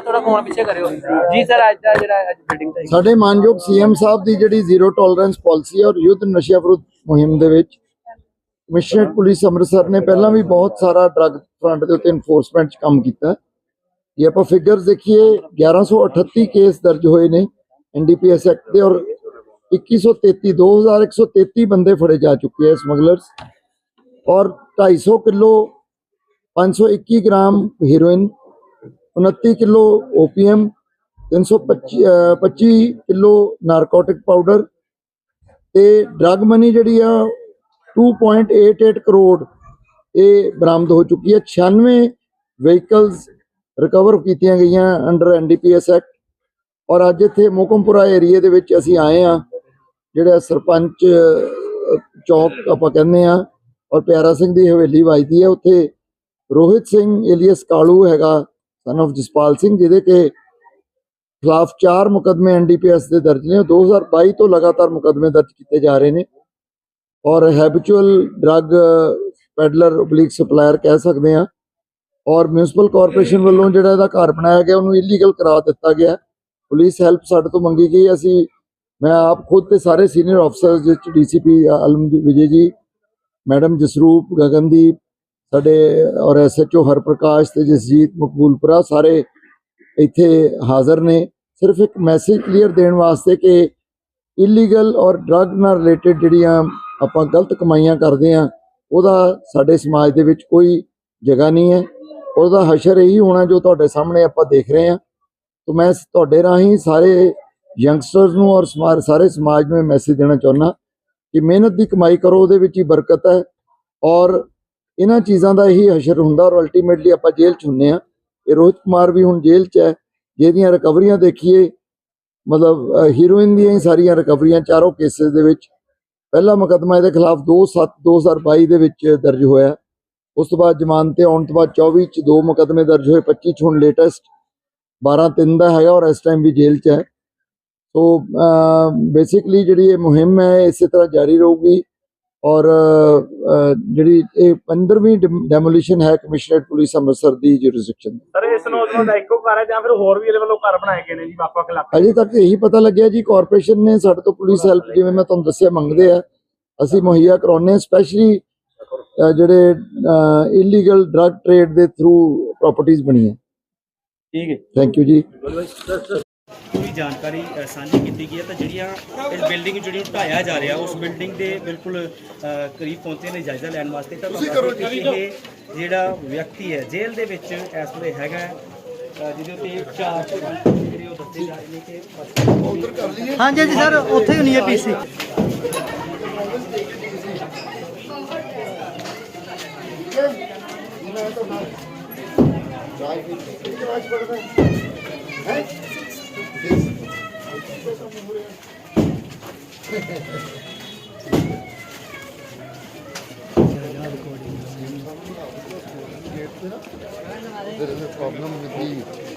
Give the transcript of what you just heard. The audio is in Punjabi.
ਥੋੜਾ ਫੋਨ ਪਿੱਛੇ ਕਰਿਓ। ਜੀ ਸਰ ਅੱਜ ਦਾ ਜਿਹੜਾ ਅੱਜ ਬਿਲਡਿੰਗ ਦਾ ਸਾਡੇ ਮਾਨਯੋਗ ਸੀਐਮ ਸਾਹਿਬ ਦੀ ਜਿਹੜੀ ਜ਼ੀਰੋ ਟੋਲਰੈਂਸ ਪਾਲਿਸੀ ਔਰ ਯੁੱਧ ਨਸ਼ਿਆਂ ਵਿਰੁੱਧ ਮੁਹਿੰਮ ਦੇ ਵਿੱਚ ਕਮਿਸ਼ਨਰੇਟ ਪੁਲਿਸ ਅੰਮ੍ਰਿਤਸਰ ਨੇ ਪਹਿਲਾਂ ਵੀ ਬਹੁਤ ਸਾਰਾ ਡਰੱਗ ਫਰੰਟ ਦੇ ਉੱਤੇ ਇਨਫੋਰਸਮੈਂਟ 'ਚ ਕੰਮ ਕੀਤਾ। ਜੇ ਆਪਾਂ ਫਿਗਰਸ ਦੇਖੀਏ 1138 ਕੇਸ ਦਰਜ ਹੋਏ ਨੇ ਐਨਡੀਪੀਐਸ ਐਕਟ ਦੇ ਔਰ 2133 2133 ਬੰਦੇ ਫੜੇ ਜਾ ਚੁੱਕੇ ਹੈ ਸਮਗਲਰਸ ਔਰ 250 kilo 521 gram heroin 29 kilo opium 325 ਅਹ 25 ਕਿਲੋ ਨਾਰਕੋਟਿਕ ਪਾਊਡਰ ਤੇ ਡਰਗ ਮਨੀ ਜਿਹੜੀ ਆ 2.88 ਕਰੋੜ ਇਹ ਬਰਾਮਦ ਹੋ ਚੁੱਕੀ ਹੈ। 96 ਵਹੀਕਲਸ ਰਿਕਵਰ ਕੀਤੀਆਂ ਗਈਆਂ ਅੰਡਰ ਐਨਡੀਪੀਐਸ ਐਕਟ ਔਰ ਅੱਜ ਇੱਥੇ ਮੋਕਮਪੁਰਾ ਏਰੀਏ ਦੇ ਵਿੱਚ ਅਸੀਂ ਆਏ ਆ ਜਿਹੜਾ ਸਰਪੰਚ ਚੌਕ ਆਪਾਂ ਕਹਿੰਦੇ ਆ ਔਰ ਪਿਆਰਾ ਸਿੰਘ ਦੀ ਹਵੇਲੀ ਵੱਜਦੀ ਹੈ। ਉੱਥੇ ਰੋਹਿਤ ਸਿੰਘ, ਏਲੀਅਸ ਕਾਲੂ ਹੈਗਾ ਸਨ of ਜਸਪਾਲ ਸਿੰਘ ਜਿਹਦੇ ਕੇ ਖਿਲਾਫ ਚਾਰ ਮੁਕਦਮੇ ਐਨਡੀਪੀਐਸ ਦੇ ਦਰਜ ਨੇ। 2022 ਤੋਂ ਲਗਾਤਾਰ ਮੁਕਦਮੇ ਦਰਜ ਕੀਤੇ ਜਾ ਰਹੇ ਨੇ। ਔਰ habitual drug peddler oblique supplier ਕਹਿ ਸਕਦੇ ਆ ਔਰ ਮਿਊਨਿਸਪਲ ਕਾਰਪੋਰੇਸ਼ਨ ਵੱਲੋਂ ਜਿਹੜਾ ਇਹਦਾ ਘਰ ਬਣਾਇਆ ਗਿਆ, ਉਹਨੂੰ ਇਲੀਗਲ ਕਰਾ ਦਿੱਤਾ ਗਿਆ। ਪੁਲਿਸ ਹੈਲਪ ਸਾਡੇ ਤੋਂ ਮੰਗੀ ਗਈ। ਅਸੀਂ, ਮੈਂ ਆਪ ਖੁਦ ਤੇ ਸਾਰੇ ਸੀਨੀਅਰ ਅਫਸਰਸ ਜਿਸ ਚ ਡੀਸੀਪੀ ਅਲਮ ਵਿਜੇ ਜੀ, ਮੈਡਮ ਜਸਰੂਪ, ਗਗਨਦੀਪ ਸਾਡੇ ਔਰ ਐਸਐਚਓ ਹਰਪ੍ਰਕਾਸ਼ ਤੇ ਜਸਜੀਤ ਮਕਬੂਲਪੁਰਾ ਸਾਰੇ ਇੱਥੇ ਹਾਜ਼ਰ ਨੇ। ਸਿਰਫ ਇੱਕ ਮੈਸੇਜ ਕਲੀਅਰ ਦੇਣ ਵਾਸਤੇ ਕਿ ਇਲੀਗਲ ਔਰ ਡਰੱਗ ਨਾਲ ਰਿਲੇਟਡ ਜਿਹੜੀਆਂ ਆਪਾਂ ਗਲਤ ਕਮਾਈਆਂ ਕਰਦੇ ਆ ਉਹਦਾ ਸਾਡੇ ਸਮਾਜ ਦੇ ਵਿੱਚ ਕੋਈ ਜਗ੍ਹਾ ਨਹੀਂ ਹੈ। ਉਹਦਾ ਹਸ਼ਰ ਇਹੀ ਹੋਣਾ ਜੋ ਤੁਹਾਡੇ ਸਾਹਮਣੇ ਆਪਾਂ ਦੇਖ ਰਹੇ ਹਾਂ। ਤਾਂ ਮੈਂ ਤੁਹਾਡੇ ਰਾਹੀਂ ਸਾਰੇ ਯੰਗਸਟਰਸ ਨੂੰ ਔਰ ਸਮਾ- ਸਾਰੇ ਸਮਾਜ ਨੂੰ ਮੈਸੇਜ ਦੇਣਾ ਚਾਹੁੰਦਾ ਕਿ ਮਿਹਨਤ ਦੀ ਕਮਾਈ ਕਰੋ, ਉਹਦੇ ਵਿੱਚ ਹੀ ਬਰਕਤ ਹੈ। ਔਰ ਇਹਨਾਂ ਚੀਜ਼ਾਂ ਦਾ ਇਹੀ ਹਸ਼ਰ ਹੁੰਦਾ ਔਰ ਅਲਟੀਮੇਟਲੀ ਆਪਾਂ ਜੇਲ੍ਹ 'ਚ ਹੁੰਨੇ ਆ ਇਹ ਰੋਹਿਤ ਕੁਮਾਰ ਵੀ ਹੁਣ ਜੇਲ੍ਹ 'ਚ ਹੈ, ਜਿਹਦੀਆਂ ਰਿਕਵਰੀਆਂ ਦੇਖੀਏ, ਮਤਲਬ ਹੀਰੋਇਨ ਦੀਆਂ ਹੀ ਸਾਰੀਆਂ ਰਿਕਵਰੀਆਂ ਚਾਰੋਂ ਕੇਸਿਸ ਦੇ ਵਿੱਚ। ਪਹਿਲਾ ਮੁਕੱਦਮਾ ਇਹਦੇ ਖਿਲਾਫ 2/7 2022 ਦੇ ਵਿੱਚ ਦਰਜ ਹੋਇਆ। ਉਸ ਤੋਂ ਬਾਅਦ ਜ਼ਮਾਨਤ ਤੇ ਆਉਣ ਤੋਂ ਬਾਅਦ 24 ਚ ਦੋ ਮੁਕੱਦਮੇ ਦਰਜ ਹੋਏ 25 ਚ ਹੁਣ ਲੇਟੈਸਟ 12 ਤਿੰਨ ਦਾ ਹੈਗਾ ਔਰ ਇਸ ਟਾਈਮ ਵੀ ਜੇਲ੍ਹ 'ਚ ਹੈ। ਸੋ ਬੇਸਿਕਲੀ ਜਿਹੜੀ ਇਹ ਮੁਹਿੰਮ ਹੈ, ਇਸੇ ਤਰ੍ਹਾਂ ਜਾਰੀ ਰਹੂਗੀ। ਔਰ ਜਿਹੜੀ ਇਹ 15ਵੀਂ ਡੈਮੋਲੀਸ਼ਨ ਹੈ ਕਮਿਸ਼ਨਰੇਟ ਪੁਲਿਸ ਅੰਮ੍ਰਿਤਸਰ ਦੀ ਜੁਰਿਸਡਿਕਸ਼ਨ ਸਰ ਇਸ ਨੌਜਵਾਨ ਦਾ ਇੱਕੋ ਘਰ ਹੈ ਜਾਂ ਫਿਰ ਹੋਰ ਵੀ ਇਹਦੇ ਵੱਲੋਂ ਘਰ ਬਣਾਏ ਗਏ ਨੇ ਜੀ ਵੱਖ ਇਲਾਕੇ? ਅਜੇ ਤੱਕ ਇਹੀ ਪਤਾ ਲੱਗਿਆ ਜੀ ਕਾਰਪੋਰੇਸ਼ਨ ਨੇ ਸਾਡੇ ਤੋਂ ਪੁਲਿਸ ਹੈਲਪ ਜਿਵੇਂ ਮੈਂ ਤੁਹਾਨੂੰ ਦੱਸਿਆ ਮੰਗਦੇ ਆ। ਅਸੀਂ ਮੁਹੱਈਆ ਕਰਾਉਂਦੇ ਹਾਂ ਸਪੈਸ਼ਲੀ ਜਿਹੜੇ ਇਲੀਗਲ ਡਰੱਗ ਟ੍ਰੇਡ ਦੇ ਥਰੂ ਪ੍ਰਾਪਰਟੀਆਂ ਬਣੀਆਂ। ਠੀਕ ਹੈ। ਥੈਂਕ ਯੂ ਜੀ। ਜਾਣਕਾਰੀ ਸਾਂਝੀ ਕੀਤੀ ਗਈ ਹੈ ਤਾਂ ਜਿਹੜੀਆਂ ਇਸ ਬਿਲਡਿੰਗ ਜਿਹੜੀ ਢਾਇਆ ਜਾ ਰਿਹਾ ਉਸ ਬਿਲਡਿੰਗ ਦੇ ਬਿਲਕੁਲ ਕਰੀਬ ਪਹੁੰਚੇ ਨੇ ਜਾਇਜ਼ਾ ਲੈਣ ਵਾਸਤੇ ਤਾਂ ਤੁਸੀਂ ਕਰੋ ਇਹ ਜਿਹੜਾ ਵਿਅਕਤੀ ਹੈ ਜੇਲ੍ਹ ਦੇ ਵਿੱਚ ਇਸ ਵੇਲੇ ਹੈਗਾ ਜਿਹਦੇ ਉੱਤੇ ਚਾਰ ਤੋਂ ਪੰਜ ਜਿਹੜੇ ਉਹ ਦੱਸੇ ਜਾ ਰਹੇ ਨੇ ਕਿ ਹਾਂਜੀ ਜੀ ਸਰ ਉੱਥੇ ਹੀ ਹੋਣੀ ਹੈ ਪੀਸੀ There is a problem with the